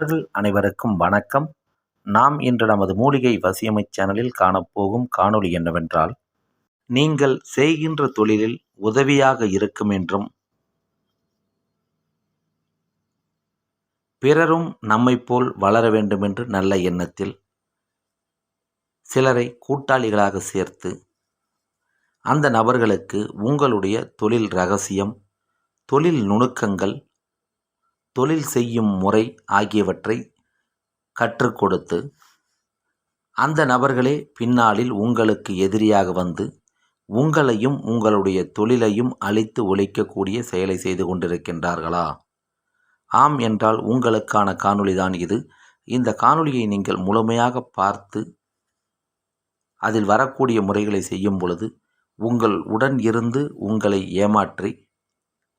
நண்பர்கள் அனைவருக்கும் வணக்கம். நாம் இன்று நமது மூலிகை வசியமை சேனலில் காணப்போகும் காணொளி என்னவென்றால் நீங்கள் செய்கின்ற தொழிலில் உதவியாக இருக்கும் என்றும் பிறரும் நம்மைப் போல் வளர வேண்டும் என்று நல்ல எண்ணத்தில் சிலரை கூட்டாளிகளாக சேர்த்து அந்த நபர்களுக்கு உங்களுடைய தொழில் ரகசியம் தொழில் நுணுக்கங்கள் தொழில் செய்யும் முறை ஆகியவற்றை கற்றுக் கொடுத்து அந்த நபர்களே பின்னாளில் உங்களுக்கு எதிரியாக வந்து உங்களையும் உங்களுடைய தொழிலையும் அழித்து ஒழிக்கக்கூடிய செயலை செய்து கொண்டிருக்கின்றார்களா? ஆம் என்றால் உங்களுக்கான காணொளி தான் இது. இந்த காணொளியை நீங்கள் முழுமையாக பார்த்து அதில் வரக்கூடிய முறைகளை செய்யும் பொழுது உங்கள் உடன் இருந்து உங்களை ஏமாற்றி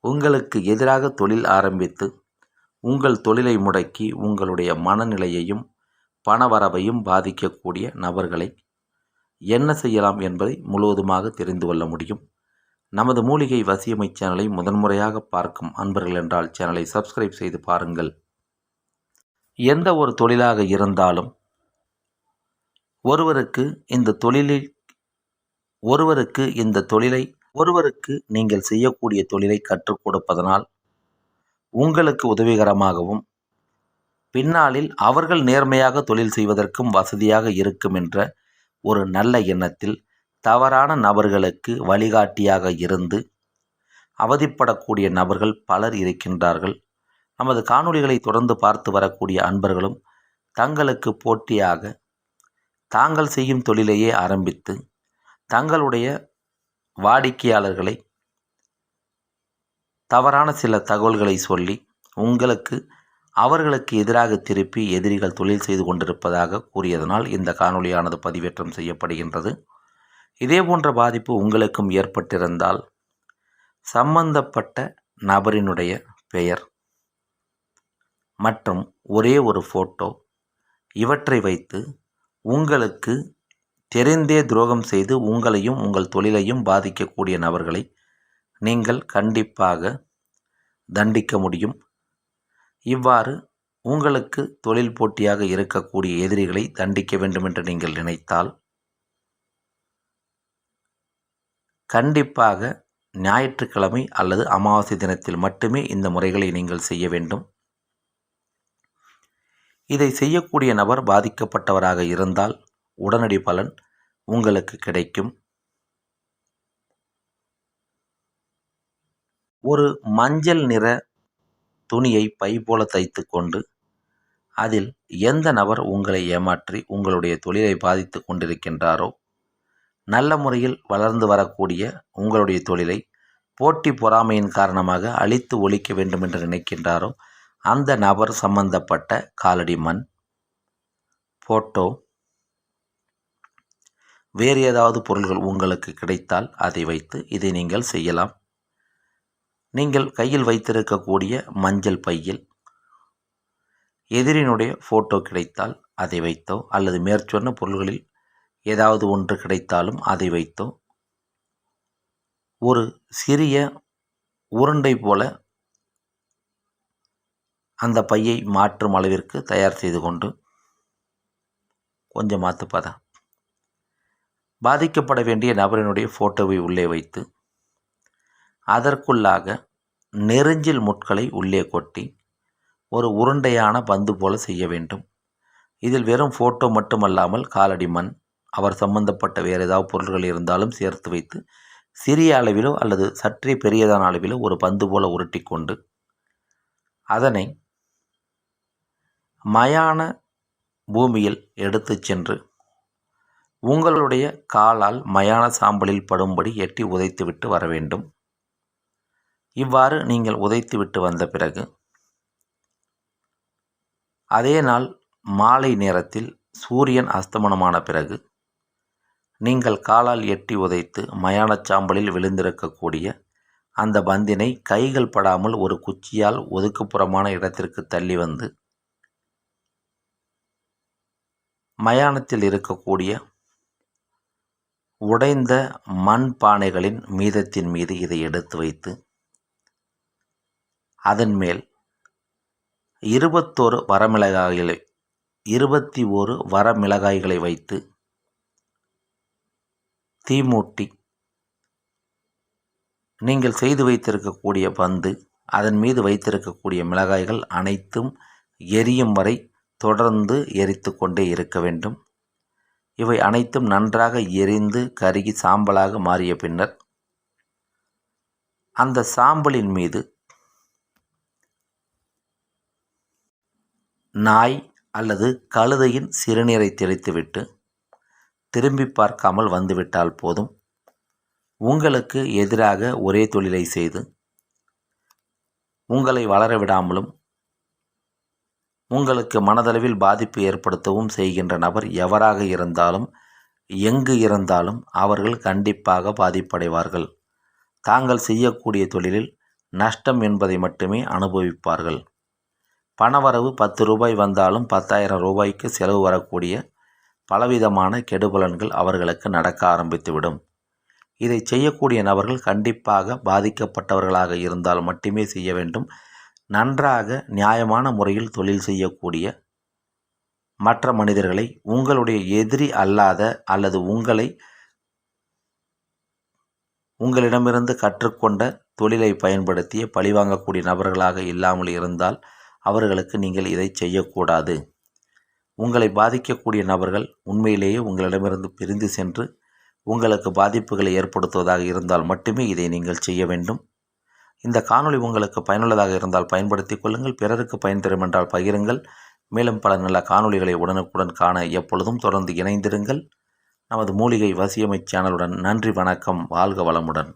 உங்களுக்கு எதிராக தொழில் ஆரம்பித்து உங்கள் தொழிலை முடக்கி உங்களுடைய மனநிலையையும் பணவரவையும் பாதிக்கக்கூடிய நபர்களை என்ன செய்யலாம் என்பதை முழுவதுமாக தெரிந்து கொள்ள முடியும். நமது மூலிகை வசியமை சேனலை முதன்முறையாக பார்க்கும் அன்பர்கள் என்றால் சேனலை சப்ஸ்கிரைப் செய்து பாருங்கள். எந்த ஒரு தொழிலாக இருந்தாலும் ஒருவருக்கு இந்த தொழிலில் ஒருவருக்கு இந்த தொழிலை ஒருவருக்கு நீங்கள் செய்யக்கூடிய தொழிலை கற்றுக் கொடுப்பதனால் உங்களுக்கு உதவிகரமாகவும் பின்னாளில் அவர்கள் நேர்மையாக தொழில் செய்வதற்கும் வசதியாக இருக்கும் என்ற ஒரு நல்ல எண்ணத்தில் தவறான நபர்களுக்கு வழிகாட்டியாக இருந்து அவதிப்படக்கூடிய நபர்கள் பலர் இருக்கின்றார்கள். நமது காணொளிகளை தொடர்ந்து பார்த்து வரக்கூடிய அன்பர்களும் தங்களுக்கு போட்டியாக தாங்கள் செய்யும் தொழிலையே ஆரம்பித்து தங்களுடைய வாடிக்கையாளர்களை தவறான சில தகவல்களை சொல்லி உங்களுக்கு அவர்களுக்கு எதிராக திருப்பி எதிரிகள் தொழில் செய்து கொண்டிருப்பதாக கூறியதனால் இந்த காணொளியானது பதிவேற்றம் செய்யப்படுகின்றது. இதே போன்ற பாதிப்பு உங்களுக்கும் ஏற்பட்டிருந்தால் சம்பந்தப்பட்ட நபரினுடைய பெயர் மற்றும் ஒரே ஒரு ஃபோட்டோ இவற்றை வைத்து உங்களுக்கு தெரிந்தே துரோகம் செய்து உங்களையும் உங்கள் தொழிலையும் பாதிக்கக்கூடிய நபர்களை நீங்கள் கண்டிப்பாக தண்டிக்க முடியும். இவ்வாறு உங்களுக்கு தொழில் போட்டியாக இருக்கக்கூடிய எதிரிகளை தண்டிக்க வேண்டும் என்று நீங்கள் நினைத்தால் கண்டிப்பாக ஞாயிற்றுக்கிழமை அல்லது அமாவாசை தினத்தில் மட்டுமே இந்த முறைகளை நீங்கள் செய்ய வேண்டும். இதை செய்யக்கூடிய நபர் பாதிக்கப்பட்டவராக இருந்தால் உடனடி பலன் உங்களுக்கு கிடைக்கும். ஒரு மஞ்சள் நிற துணியை பை போல தைத்து கொண்டு அதில் எந்த நபர் உங்களை ஏமாற்றி உங்களுடைய தொழிலை பாதித்து கொண்டிருக்கின்றாரோ நல்ல முறையில் வளர்ந்து வரக்கூடிய உங்களுடைய தொழிலை போட்டி பொறாமையின் காரணமாக அழித்து ஒழிக்க வேண்டும் என்று நினைக்கின்றாரோ அந்த நபர் சம்பந்தப்பட்ட காலடி மண் ஃபோட்டோ வேறு ஏதாவது பொருள்கள் உங்களுக்கு கிடைத்தால் அதை வைத்து இதை நீங்கள் செய்யலாம். நீங்கள் கையில் வைத்திருக்கக்கூடிய மஞ்சள் பையில் எதிரினுடைய ஃபோட்டோ கிடைத்தால் அதை வைத்தோ அல்லது மேற்சொன்ன பொருள்களில் ஏதாவது ஒன்று கிடைத்தாலும் அதை வைத்தோ ஒரு சிறிய உருண்டை போல அந்த பையை மாற்றும் அளவிற்கு தயார் செய்து கொண்டு கொஞ்சம் மாற்றுப்பதா பாதிக்கப்பட வேண்டிய நபரினுடைய ஃபோட்டோவை உள்ளே வைத்து அதற்குள்ளாக நெருஞ்சில் முட்களை உள்ளே கொட்டி ஒரு உருண்டையான பந்து போல செய்ய வேண்டும். இதில் வெறும் ஃபோட்டோ மட்டுமல்லாமல் காலடி மண் அவர் சம்பந்தப்பட்ட வேறு ஏதாவது பொருள்கள் இருந்தாலும் சேர்த்து வைத்து சிறிய அளவிலோ அல்லது சற்றே பெரியதான அளவிலோ ஒரு பந்து போல உருட்டி கொண்டு அதனை மயான பூமியில் எடுத்து சென்று உங்களுடைய காலால் மயான சாம்பலில் படும்படி எட்டி உதைத்துவிட்டு வர வேண்டும். இவ்வாறு நீங்கள் உதைத்துவிட்டு வந்த பிறகு அதே நாள் மாலை நேரத்தில் சூரியன் அஸ்தமனமான பிறகு நீங்கள் காலால் எட்டி உதைத்து மயானச் சாம்பலில் விழுந்திருக்கக்கூடிய அந்த பந்தினை கைகள் படாமல் ஒரு குச்சியால் ஒதுக்குப்புறமான இடத்திற்கு தள்ளி வந்து மயானத்தில் இருக்கக்கூடிய உடைந்த மண் பானைகளின் மீதத்தின் மீது இதை எடுத்து வைத்து அதன் மேல் இருபத்தோரு வரமிளகாய்களை இருபத்தி ஒரு வரமிளகாய்களை வைத்து தீமூட்டி நீங்கள் செய்து வைத்திருக்கக்கூடிய பந்து அதன் மீது வைத்திருக்கக்கூடிய மிளகாய்கள் அனைத்தும் எரியும் வரை தொடர்ந்து எரித்து கொண்டே இருக்க வேண்டும். இவை அனைத்தும் நன்றாக எரிந்து கருகி சாம்பலாக மாறிய பின்னர் அந்த சாம்பலின் மீது நாய் அல்லது கழுதையின் சிறுநீரை தெளித்துவிட்டு திரும்பி பார்க்காமல் வந்துவிட்டால் போதும். உங்களுக்கு எதிராக ஒரே தொழிலை செய்து உங்களை வளர விடாமலும் உங்களுக்கு மனதளவில் பாதிப்பு ஏற்படுத்தவும் செய்கின்ற நபர் எவராக இருந்தாலும் எங்கு இருந்தாலும் அவர்கள் கண்டிப்பாக பாதிப்படைவார்கள். தாங்கள் செய்யக்கூடிய தொழிலில் நஷ்டம் என்பதை மட்டுமே அனுபவிப்பார்கள். பணவரவு பத்து ரூபாய் வந்தாலும் பத்தாயிரம் ரூபாய்க்கு செலவு வரக்கூடிய பலவிதமான கெடுபலன்கள் அவர்களுக்கு நடக்க ஆரம்பித்துவிடும். இதை செய்யக்கூடிய நபர்கள் கண்டிப்பாக பாதிக்கப்பட்டவர்களாக இருந்தால் மட்டுமே செய்ய வேண்டும். நன்றாக நியாயமான முறையில் தொழில் செய்யக்கூடிய மற்ற மனிதர்களை உங்களுடைய எதிரி அல்லாத அல்லது உங்களை உங்களிடமிருந்து கற்றுக்கொண்ட தொழிலை பயன்படுத்திய பழிவாங்கக்கூடிய நபர்களாக இல்லாமல் இருந்தால் அவர்களுக்கு நீங்கள் இதை செய்யக்கூடாது. உங்களை பாதிக்கக்கூடிய நபர்கள் உண்மையிலேயே உங்களிடமிருந்து பிரிந்து சென்று உங்களுக்கு பாதிப்புகளை ஏற்படுத்துவதாக இருந்தால் மட்டுமே இதை நீங்கள் செய்ய வேண்டும். இந்த காணொளி உங்களுக்கு பயனுள்ளதாக இருந்தால் பயன்படுத்திக் கொள்ளுங்கள். பிறருக்கு பயன் தரும் என்றால் பகிருங்கள். மேலும் பல நல்ல காணொளிகளை உடனுக்குடன் காண எப்பொழுதும் தொடர்ந்து இணைந்திருங்கள். நமது மூலிகை வசியமை சேனலுடன் நன்றி வணக்கம். வாழ்க வளமுடன்.